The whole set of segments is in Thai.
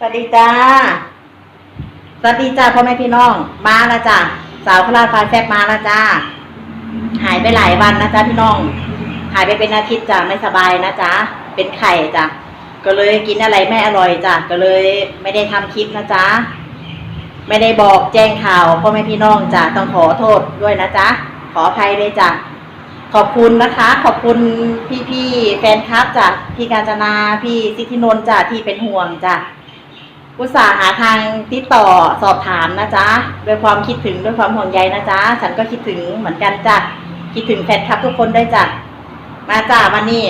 สวัสดีจ้า สวัสดีจ้าพ่อแม่พี่น้อง มาแล้วจ้าสาวพลาฟ้าแซบมาแล้วจ้า หายไปหลายวันนะจ้าพี่น้อง หายไปเป็นอาทิตย์จ้าไม่สบายนะจ้าเป็นไข่จ้าก็เลยกินอะไรไม่อร่อยจ้าก็เลยไม่ได้ทำคลิปนะจ้าไม่ได้บอกแจ้งข่าวพ่อแม่พี่น้องจ้าต้องขอโทษด้วยนะจ้าขออภัยด้วยจ้าขอบคุณนะคะ ขอบคุณพี่ๆแฟนคลับจ้ะพี่กาญจนาพี่สิทธินนท์จ้ะที่เป็นห่วงจ้ะ อุตส่าห์หาทางติดต่อสอบถามนะจ๊ะด้วยความคิดถึงด้วยความห่วงใยนะจ๊ะฉันก็คิดถึงเหมือนกันจ้ะคิดถึงแฟนคลับทุกคนได้วยจ้ะมาจ้ะวันนี้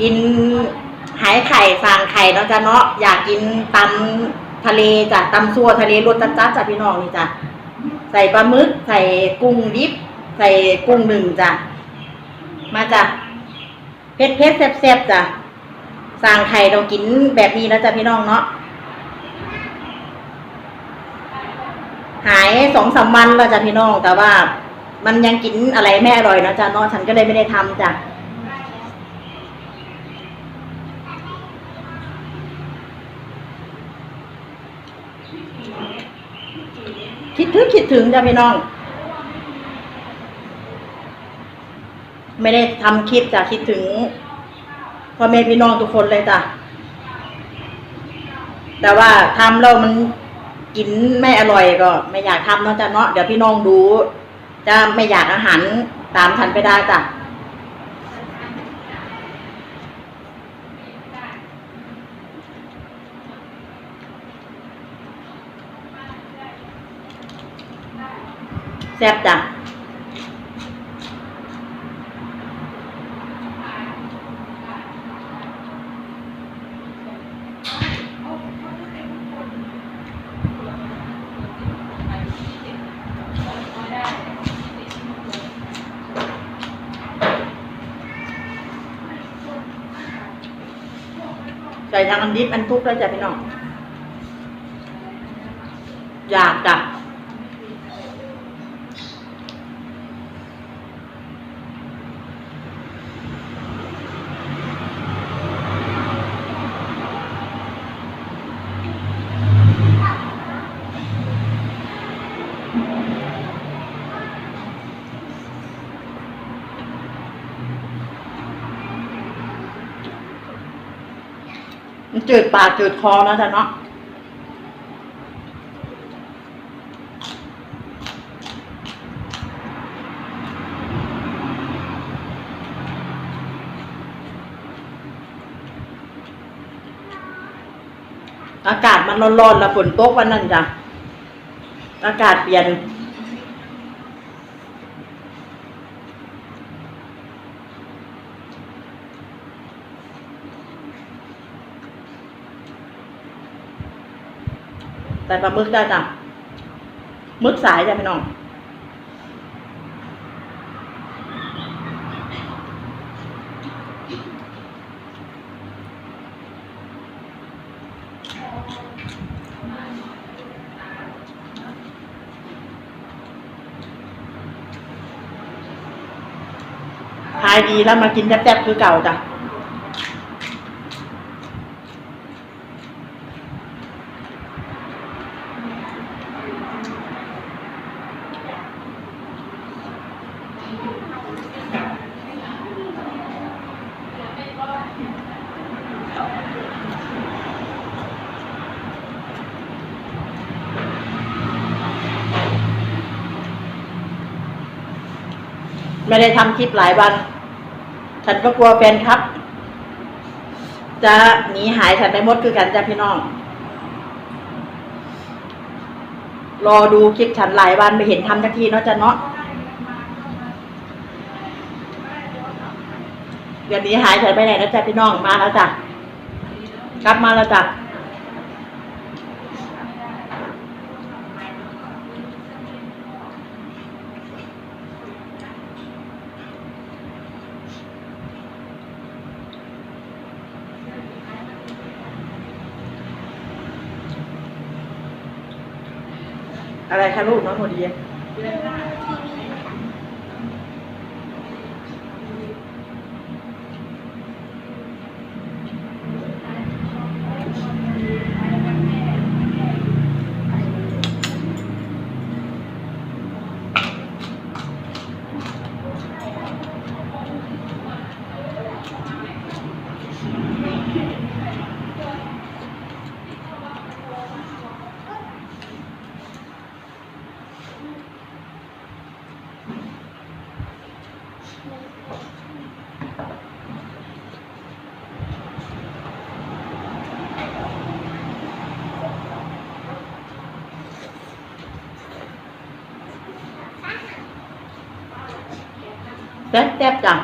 กินหายไข่ฟางไข่เนาะจ้ะเนาะอยากกินตำทะเลจ้ะตำซัวทะเลรสจัดจ้จ้ะพี่น้องนี่จ้ะใส่ปลาหมึก ใส่กุ้งดิบ ใส่กุ้งหนึ่งจ้ะมาจ้ะเผ็ดเผ็ดๆแซ่บจ้ะ สร้างไข่เรากินแบบนี้แล้วจ้ะพี่น้องเนาะหายสองสามวันแล้วจ้ะพี่น้อง แต่ว่า มันยังกินอะไรไม่อร่อยนะจ้ะเนาะฉันก็เลยไม่ได้ทำจ้ะคิดถึงคิดถึงจ้ะพี่น้อง ไม่ได้ทำคลิปจ้ะคิดถึง พ่อแม่พี่น้องทุกคนเลยจ้ะ แต่ว่าทำแล้วมันกินไม่อร่อยก็ ไม่อยากทำเนาะจ้ะเนาะเดี๋ยวพี่น้องดูจะไม่อยากอาหารตามฉันไปได้จ้ะแซ่บจ้ะ ทางอันดิบอันทุกข์แล้วจ้ะพี่น้องอยากจ้ะ มันจืดปากจืดคอนะจ๊ะเนาะอากาศมันร้อนๆแล้วฝนตกวันนั้นจ้ะ อากาศเปลี่ยน ใส่ปลาหมึกได้จ้ะหมึกสายจ้ะพี่น้องขายดีแล้วมากินแซ่บๆคือเก่าจ้ะ ไม่ได้ทำคลิปหลายวัน ฉันก็กลัวแฟนครับ จะหนีหายฉันไปหมดคือกันจ้ะพี่น้อง รอดูคลิปฉันหลายวันไม่เห็นทำสักทีเนาะจ้ะเนาะเดี๋ยวหนี้หายฉันไปไหนนะจ้ะพี่น้องมาแล้วจ้ะกลับมาแล้วจ้ะ อะไรคะลูกน้องโมเดีย แซ่บแซ่บจ้ะ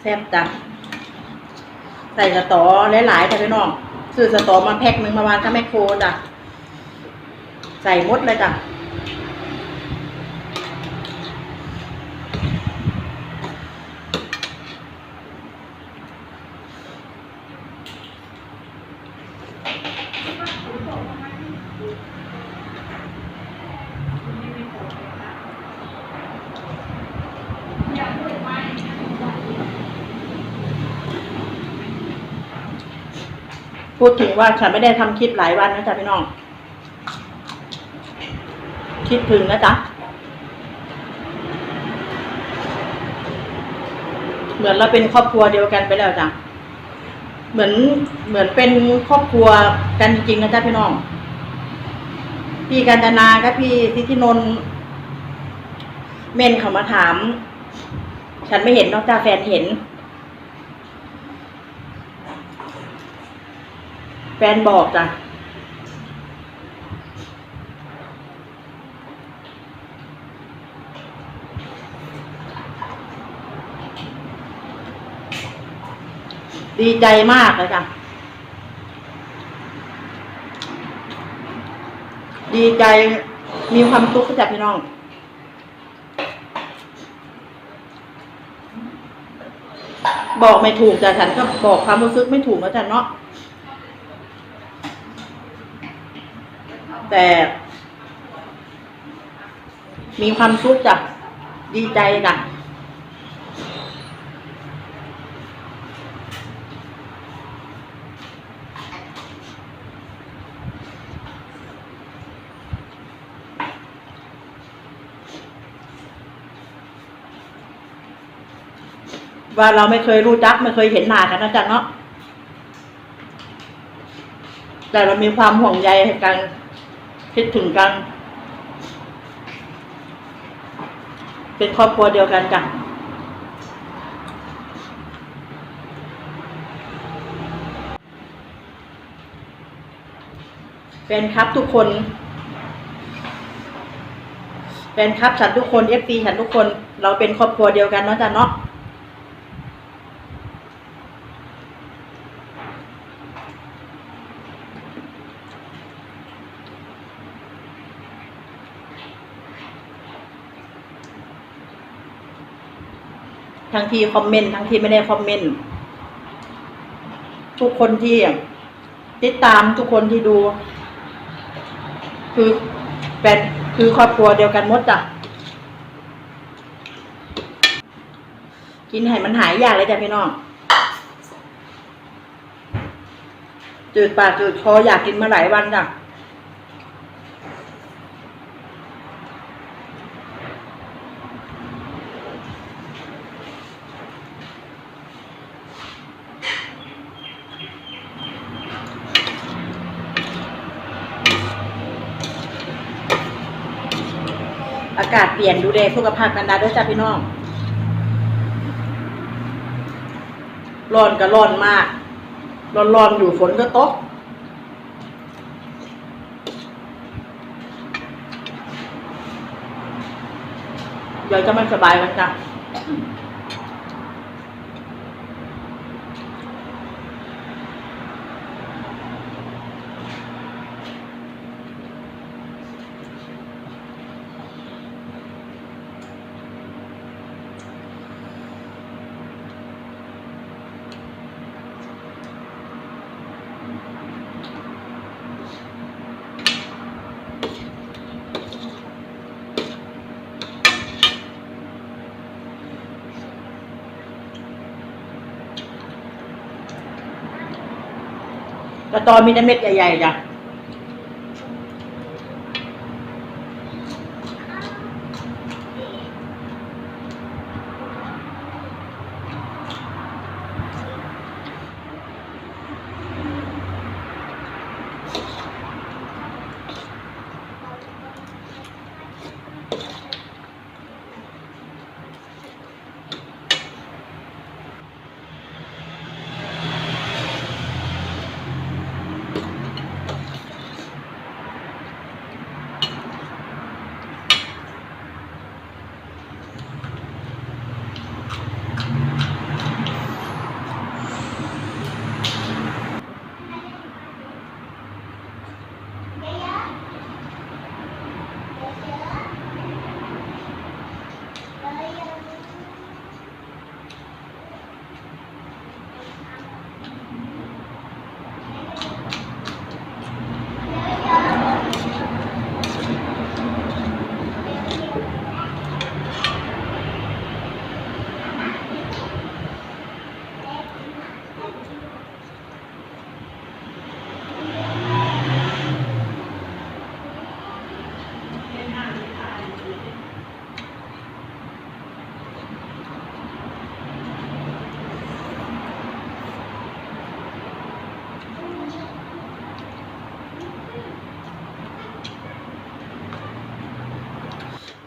แซ่บจ้ะใส่สตอหลายๆจ้ะพี่น้องซื้อสตอมาแพ็คหนึ่งมาวานก็แมคโครจ้ะใส่หมดเลยจ้ะ พูดถึงว่าฉันไม่ได้ทำคลิปหลายวันนะจ๊ะพี่น้อง คิดถึงนะจ๊ะ เหมือนเราเป็นครอบครัวเดียวกันไปแล้วจ้ะ เหมือนเหมือนเป็นครอบครัวกันจริงๆนะจ๊ะพี่น้อง พี่กัญจนากับพี่ทิตินนท์เมนเขามาถาม ฉันไม่เห็นนอกจากแฟนเห็น แฟนบอกจ้ะดีใจมากเลยจ้ะ ดีใจมีความสุขจ้ะพี่น้อง บอกไม่ถูกจ้ะฉันก็บอกความรู้สึกไม่ถูกนะจ๊ะเนาะ แต่ มีความสุขจ้ะดีใจจ้ะว่าเราไม่เคยรู้จักไม่เคยเห็นหน้ากันนะจ๊ะเนาะแต่เรามีความห่วงใยกัน คิดถึงกัน เป็นครอบครัวเดียวกันจ้ะแฟนคลับทุกคน แฟนคลับฉันทุกคนเอฟซีฉันทุกคน เราเป็นครอบครัวเดียวกันเนาะจ้ะเนาะ ทั้งที่คอมเมนต์ทั้งที่ไม่ได้คอมเมนต์ทุกคนที่ติดตามทุกคนที่ดู คือเป็นคือครอบครัวเดียวกันหมดจ้ะกินให้มันหายยากเลยจ้ะพี่น้องจืดปากจืดคออยากกินมาหลายวันจ้ะากาศเปลี่ยนดูแลสุขภาพกันดาด้วยจ้ะพี่น้องร้อนก็ร้อนมาก ร้อนร้อนๆอยู่ฝนก็ตกเดี๋ยวจะไม่สบายกันจ้ะ กระตอมีแต่เม็ดใหญ่ๆจ้ะ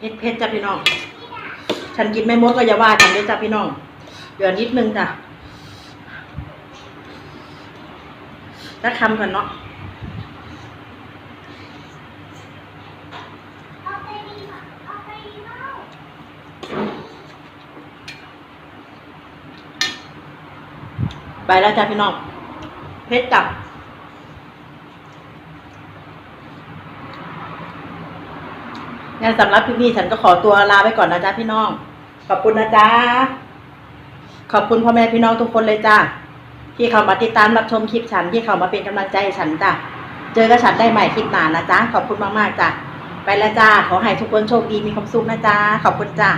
ดเผ็ดจ้ะพี่น้อง ฉันกินไม่หมดก็อย่าว่าฉันเลยจ้ะพี่น้อง เดี๋ยวนิดนึงจ้ะแล้วคำก่อนเนาะไปแล้วจ้ะพี่น้อง เพชรจับ งั้นสำหรับคลิปนี้ฉันก็ขอตัวลาไปก่อนนะจ๊ะพี่น้อง ขอบคุณนะจ๊ะ ขอบคุณพ่อแม่พี่น้องทุกคนเลยจ้าที่เขามาติดตามรับชมคลิปฉันที่เขามาเป็นกำลังใจฉันจ้ะ เจอกับฉันได้ใหม่คลิปหน้านะจ๊ะ ขอบคุณมากๆจ้ะ ไปแล้วจ้า ขอให้ทุกคนโชคดีมีความสุขนะจ๊ะ ขอบคุณจ้า